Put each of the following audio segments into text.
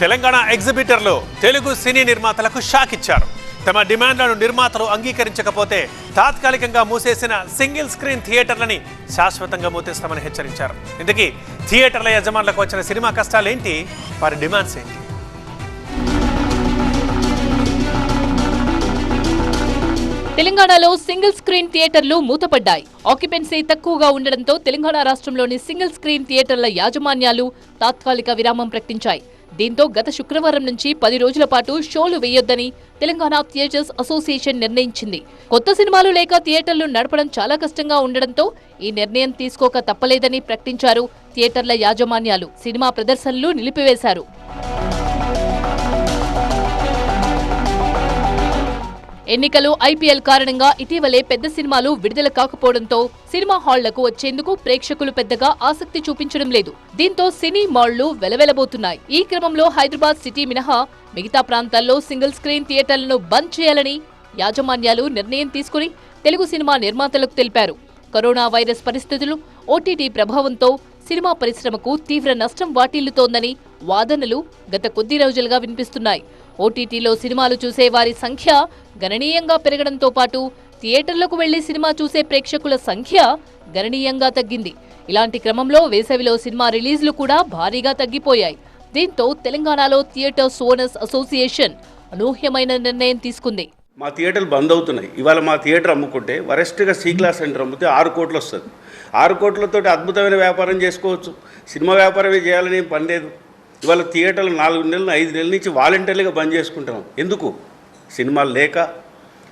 తెలంగాణ ఎగ్జిబిటర్లు తెలుగు సినీ నిర్మాతలకు షాక్ ఇచ్చారు. తమ డిమాండ్లను నిర్మాతలు అంగీకరించకపోతే తాత్కాలికంగా మూసేసిన సింగిల్ స్క్రీన్ థియేటర్లని శాశ్వతంగా మూతేస్తామని హెచ్చరించారు. ఇంతకీ థియేటర్ల యజమానులకు వచ్చిన సినిమా కష్టాలేంటి? వారి డిమాండ్స్ ఏంటి? తెలంగాణలో సింగిల్ స్క్రీన్ థియేటర్లు మూతపడ్డాయి. ఆక్యుపెన్సీ తక్కువగా ఉండడంతో తెలంగాణ రాష్ట్రంలోని సింగిల్ స్క్రీన్ థియేటర్ల యాజమాన్యాలు తాత్కాలిక విరామం ప్రకటించాయి. దీంతో గత శుక్రవారం నుంచి పది రోజుల పాటు షోలు వేయొద్దని తెలంగాణ థియేటర్స్ అసోసియేషన్ నిర్ణయించింది. కొత్త సినిమాలు లేక థియేటర్లు నడపడం చాలా కష్టంగా ఉండడంతో ఈ నిర్ణయం తీసుకోక తప్పలేదని ప్రకటించారు థియేటర్ల యాజమాన్యాలు. సినిమా ప్రదర్శనలు నిలిపివేశారు. ఎన్నికలు ఐపీఎల్ కారణంగా ఇటీవలే పెద్ద సినిమాలు విడుదల కాకపోవడంతో సినిమా హాళ్ళకు వచ్చేందుకు ప్రేక్షకులు పెద్దగా ఆసక్తి చూపించడం లేదు. దీంతో సినీ మాళ్ళు వెలవెలబోతున్నాయి. ఈ క్రమంలో హైదరాబాద్ సిటీ మినహా మిగతా ప్రాంతాల్లో సింగిల్ స్క్రీన్ థియేటర్లను బంద్ చేయాలని యాజమాన్యాలు నిర్ణయం తీసుకుని తెలుగు సినిమా నిర్మాతలకు తెలిపారు. కరోనా వైరస్ పరిస్థితులు ఓటీటీ ప్రభావంతో సినిమా పరిశ్రమకు తీవ్ర నష్టం వాటిల్లుతోందని వాదనలు గత కొద్ది రోజులుగా వినిపిస్తున్నాయి. ఓటీటీలో సినిమాలు చూసే వారి సంఖ్య గణనీయంగా పెరగడంతో పాటు థియేటర్లకు వెళ్ళి సినిమా చూసే ప్రేక్షకుల సంఖ్య గణనీయంగా తగ్గింది. ఇలాంటి క్రమంలో వేసవిలో సినిమా రిలీజ్లు కూడా భారీగా తగ్గిపోయాయి. దీంతో తెలంగాణలో థియేటర్స్ ఓనర్స్ అసోసియేషన్ అనూహ్యమైన నిర్ణయం తీసుకుంది. మా థియేటర్లు బంద్ అవుతున్నాయి. ఇవాళ మా థియేటర్ అమ్ముకుంటే వరెస్ట్గా సి క్లాస్ సెంటర్ అమ్మితే ఆరు కోట్లు వస్తుంది. ఆరు కోట్లతో అద్భుతమైన వ్యాపారం చేసుకోవచ్చు. సినిమా వ్యాపారమే చేయాలని ఏం పని లేదు. ఇవాళ థియేటర్లు నాలుగు నెలలు ఐదు నెలల నుంచి వాలంటీర్లుగా బంద్ చేసుకుంటున్నాం. ఎందుకు? సినిమాలు లేక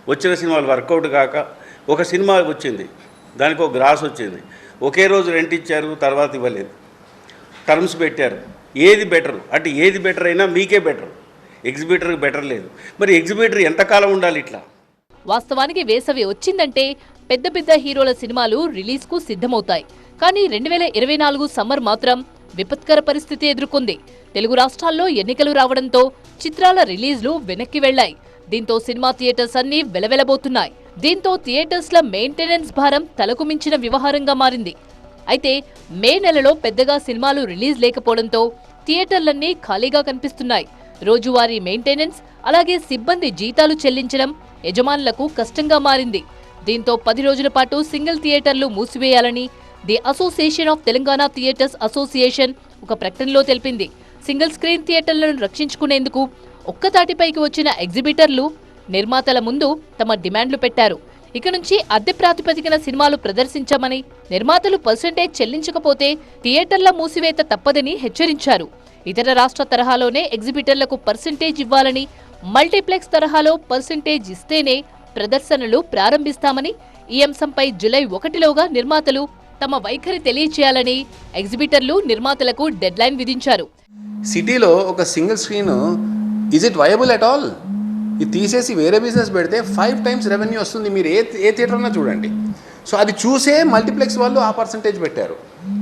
వచ్చిన సినిమాలు వర్కౌట్ కాక ఒక సినిమా వచ్చింది దానికి ఒక గ్రాస్ వచ్చింది. ఒకే రోజు రెంట్ ఇచ్చారు తర్వాత ఇవ్వలేదు. టర్మ్స్ పెట్టారు. ఏది బెటర్? అంటే ఏది బెటర్ అయినా మీకే బెటర్. ఎగ్జిబిటర్కి బెటర్ లేదు. మరి ఎగ్జిబిటర్ ఎంతకాలం ఉండాలి ఇట్లా? వాస్తవానికి వేసవి వచ్చిందంటే పెద్ద పెద్ద హీరోల సినిమాలు రిలీజ్కు సిద్ధమవుతాయి. కానీ రెండు వేల ఇరవై నాలుగు సమ్మర్ మాత్రం విపత్కర పరిస్థితి ఎదుర్కొంది. తెలుగు రాష్ట్రాల్లో ఎన్నికలు రావడంతో చిత్రాల రిలీజ్లు వెనక్కి వెళ్ళాయి దీంతో సినిమా థియేటర్స్ అన్ని వెలవెలబోతున్నాయి. దీంతో థియేటర్స్ల మెయింటెనెన్స్ భారం తలకు మించిన వ్యవహారంగా మారింది. అయితే మే నెలలో పెద్దగా సినిమాలు రిలీజ్ లేకపోవడంతో థియేటర్లన్నీ ఖాళీగా కనిపిస్తున్నాయి. రోజువారీ మెయింటెనెన్స్ అలాగే సిబ్బంది జీతాలు చెల్లించడం యజమానులకు కష్టంగా మారింది. దీంతో పది రోజుల పాటు సింగిల్ థియేటర్లు మూసివేయాలని the association of Telangana theatres association ఒక ప్రకటనలో తెలిపింది. సింగిల్ స్క్రీన్ థియేటర్లను రక్షించుకునేందుకు ఒక్కతాటిపైకి వచ్చిన ఎగ్జిబిటర్లు నిర్మాతల ముందు తమ డిమాండ్లు పెట్టారు. ఇక నుంచి అద్దె ప్రాతిపదికన సినిమాలు ప్రదర్శించమని నిర్మాతలు పర్సెంటేజ్ చెల్లించకపోతే థియేటర్ల మూసివేత తప్పదని హెచ్చరించారు. ఇతర రాష్ట్ర తరహాలోనే ఎగ్జిబిటర్లకు పర్సెంటేజ్ ఇవ్వాలని మల్టీప్లెక్స్ తరహాలో పర్సెంటేజ్ ఇస్తేనే ప్రదర్శనలు ప్రారంభిస్తామని ఈ అంశంపై జులై ఒకటిలోగా నిర్మాతలు తమ వైఖరి తెలియచేయాలని ఎగ్జిబిటర్లు నిర్మాతలకు డెడ్లైన్ విధించారు. సిటీలో ఒక single screen is it viable at all ఇది తీసేసి వేరే బిజినెస్ పెడితే ఫైవ్ టైమ్స్ రెవెన్యూ వస్తుంది. మీరు ఏ ఏ థియేటర్ అన్నా చూడండి. సో అది చూసే మల్టీప్లెక్స్ వాళ్ళు ఆ పర్సంటేజ్ పెట్టారు.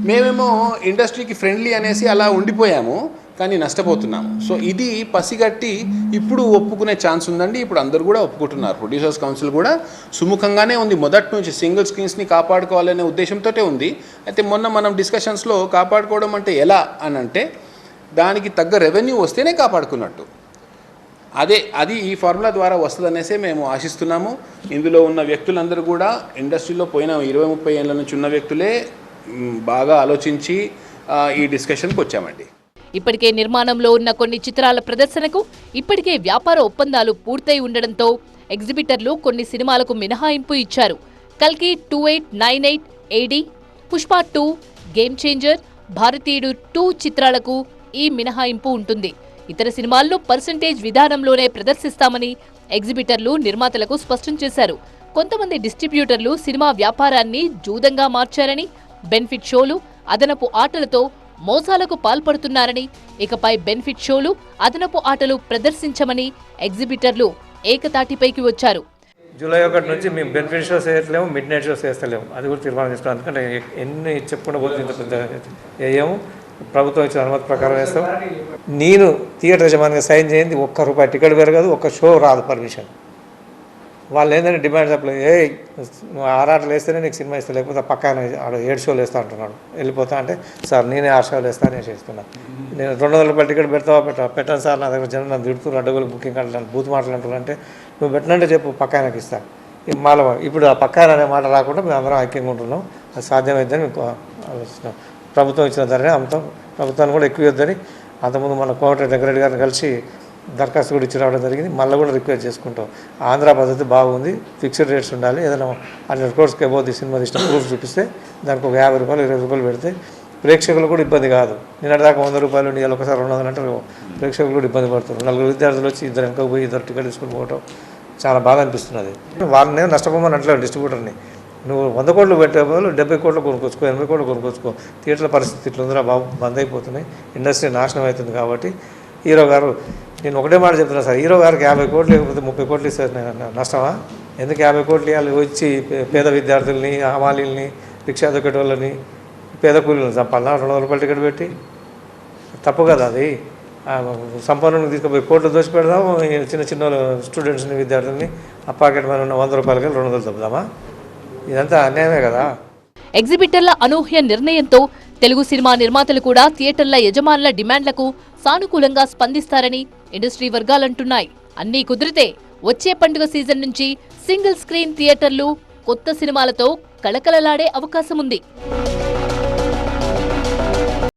మేమేమో ఇండస్ట్రీకి ఫ్రెండ్లీ అనేసి అలా ఉండిపోయాము కానీ నష్టపోతున్నాము. సో ఇది పసిగట్టి ఇప్పుడు ఒప్పుకునే ఛాన్స్ ఉందండి. ఇప్పుడు అందరూ కూడా ఒప్పుకుంటున్నారు. ప్రొడ్యూసర్స్ కౌన్సిల్ కూడా సుముఖంగానే ఉంది. మొదటి నుంచి సింగిల్ స్క్రీన్స్ని కాపాడుకోవాలనే ఉద్దేశంతో ఉంది. అయితే మొన్న మనం డిస్కషన్స్లో కాపాడుకోవడం అంటే ఎలా అని అంటే దానికి తగ్గ రెవెన్యూ వస్తేనే కాపాడుకున్నట్టు. అదే అది ఈ ఫార్ములా ద్వారా వస్తుందనేసే మేము ఆశిస్తున్నాము. ఇందులో ఉన్న వ్యక్తులందరూ కూడా ఇండస్ట్రీలో పోయిన ఇరవై ముప్పై ఏళ్ళ నుంచి ఉన్న వ్యక్తులే బాగా ఆలోచించి ఈ డిస్కషన్కి వచ్చామండి. ఇప్పటికే నిర్మాణంలో ఉన్న కొన్ని చిత్రాల ప్రదర్శనకు ఇప్పటికే వ్యాపార ఒప్పందాలు పూర్తయి ఉండడంతో ఎగ్జిబిటర్లు కొన్ని సినిమాలకు మినహాయింపు ఇచ్చారు. కల్కి two eight nine eight AD Pushpa two game changer Bharateeyudu two చిత్రాలకు ఈ మినహాయింపు ఉంటుంది. ఇతర సినిమాల్లో పర్సంటేజ్ విధానంలోనే ప్రదర్శిస్తామని ఎగ్జిబిటర్లు నిర్మాతలకు స్పష్టం చేశారు. కొంతమంది డిస్ట్రిబ్యూటర్లు సినిమా వ్యాపారాన్ని జూదంగా మార్చారని బెనిఫిట్ షోలు అదనపు ఆటలతో మోసాలకు పాల్పడుతున్నారని ఇకపై బెనిఫిట్ షోలు అదనపు ఆటలు ప్రదర్శించమని ఎగ్జిబిటర్లు ఏకతాటిపైకి వచ్చారు. జూలై ఒకటి నుంచి మేము బెనిఫిట్ షోస్ వేయట్లేము మిడ్ నైట్ షోస్ వేస్తలేము అది కూడా తీర్మానం తీసుకున్నాం ఎందుకంటే ఎన్ని చెప్పుకుంటూ పోతుంది ఇంత పెద్ద వేయము ప్రభుత్వం ఇచ్చిన అనుమతి ప్రకారం వేస్తాం. నేను థియేటర్ యజమానిగా సైన్ చేయింది ఒక్క రూపాయి టికెట్ పెరగదు ఒక్క షో రాదు పర్మిషన్. వాళ్ళు ఏంటంటే డిమాండ్ చెప్పలేదు ఏ ఆరాటలు వేస్తేనే నీకు సినిమా ఇస్తా లేకపోతే పక్కన ఆడ ఏడు షోలు వేస్తా అంటున్నాడు. వెళ్ళిపోతా అంటే సార్ నేనే ఆ షోలు వేస్తా నేను చేస్తున్నా. నేను రెండు వందల రూపాయలు టికెట్ పెడతావా? పెట్టా. పెట్టాను సార్ నా దగ్గర జనం నన్ను తిడుతున్నారు అడ్డగోలు బుకింగ్ అంటున్నాను బూత్ మాటలు అంటే నువ్వు పెట్టినంటే చెప్పు పక్కనకి ఇస్తా. ఈ మాల ఇప్పుడు ఆ పక్కన అనే మాట రాకుండా మేము అందరం ఐక్యంగా ఉంటున్నాం. అది సాధ్యమైందని మేము ఆలోచిస్తున్నాం. ప్రభుత్వం ఇచ్చిన ధరనే అమ్ముతాం ప్రభుత్వాన్ని కూడా ఎక్కువ ఇద్దని అంతకుముందు మన కోమటి వెంకరెడ్డి గారిని కలిసి దరఖాస్తు కూడా ఇచ్చి రావడం జరిగింది. మళ్ళీ కూడా రిక్వెస్ట్ చేసుకుంటాం. ఆంధ్ర పద్ధతి బాగుంది ఫిక్స్డ్ రేట్స్ ఉండాలి. ఏదైనా హండ్రెడ్ కోర్స్కి అబౌవ్ సినిమా తీసిన ప్రూఫ్ చూపిస్తే దానికి ఒక యాభై రూపాయలు ఇరవై రూపాయలు పెడితే ప్రేక్షకులు కూడా ఇబ్బంది కాదు. నిన్నటిదాకా వంద రూపాయలు ఉండి ఒకసారి రెండు వందలు అంటే ప్రేక్షకులు కూడా ఇబ్బంది పడుతున్నారు నలుగురు విద్యార్థులు వచ్చి ఇద్దరు ఇంకా పోయి ఇద్దరు టికెట్ తీసుకుని పోవటం చాలా బాగా అనిపిస్తున్నది. వాళ్ళని నష్టపోమని అంటలేదు డిస్ట్రిబ్యూటర్ని. నువ్వు వంద కోట్లు పెట్టే బదులు డెబ్బై కోట్లు కొనుక్కొచ్చుకో ఎనభై కోట్లు కొనుక్కొచ్చుకో థియేటర్ల పరిస్థితి ఇట్లా ఉందిరా బాబు బంద్ అయిపోతున్నాయి. ఇండస్ట్రీ నాశనం అవుతుంది కాబట్టి హీరో గారు నేను ఒకటే మాట చెప్తున్నా సార్ హీరో గారికి యాభై కోట్లు లేకపోతే ముప్పై కోట్లు ఇస్తే నష్టమా? ఎందుకు యాభై కోట్లు ఇవ్వాలి? వచ్చి పేద విద్యార్థుల్ని హమాలీల్ని రిక్షా దొక్కటి వాళ్ళని పేద కూలీలను చంపాలన్నా రెండు వందల రూపాయలు టికెట్ పెట్టి? తప్పు కదా అది. ఆ, సంపన్నుని తీసుకుపోయి కోట్లు దోచి పెడదాం చిన్న చిన్న స్టూడెంట్స్ని విద్యార్థుల్ని ఆ పాకెట్ మీద ఉన్న వంద రూపాయలకి రెండు వందలు తప్పుదామా? ఇదంతా అన్యాయమే కదా? ఎగ్జిబిటర్ల అనూహ్య నిర్ణయంతో తెలుగు సినిమా నిర్మాతలు కూడా థియేటర్ల యజమానుల డిమాండ్లకు సానుకూలంగా స్పందిస్తారని ఇండస్ట్రీ వర్గాలంటున్నాయి. అన్నీ కుదిరితే వచ్చే పండుగ సీజన్ నుంచి సింగిల్ స్క్రీన్ థియేటర్లు కొత్త సినిమాలతో కళకళలాడే అవకాశం ఉంది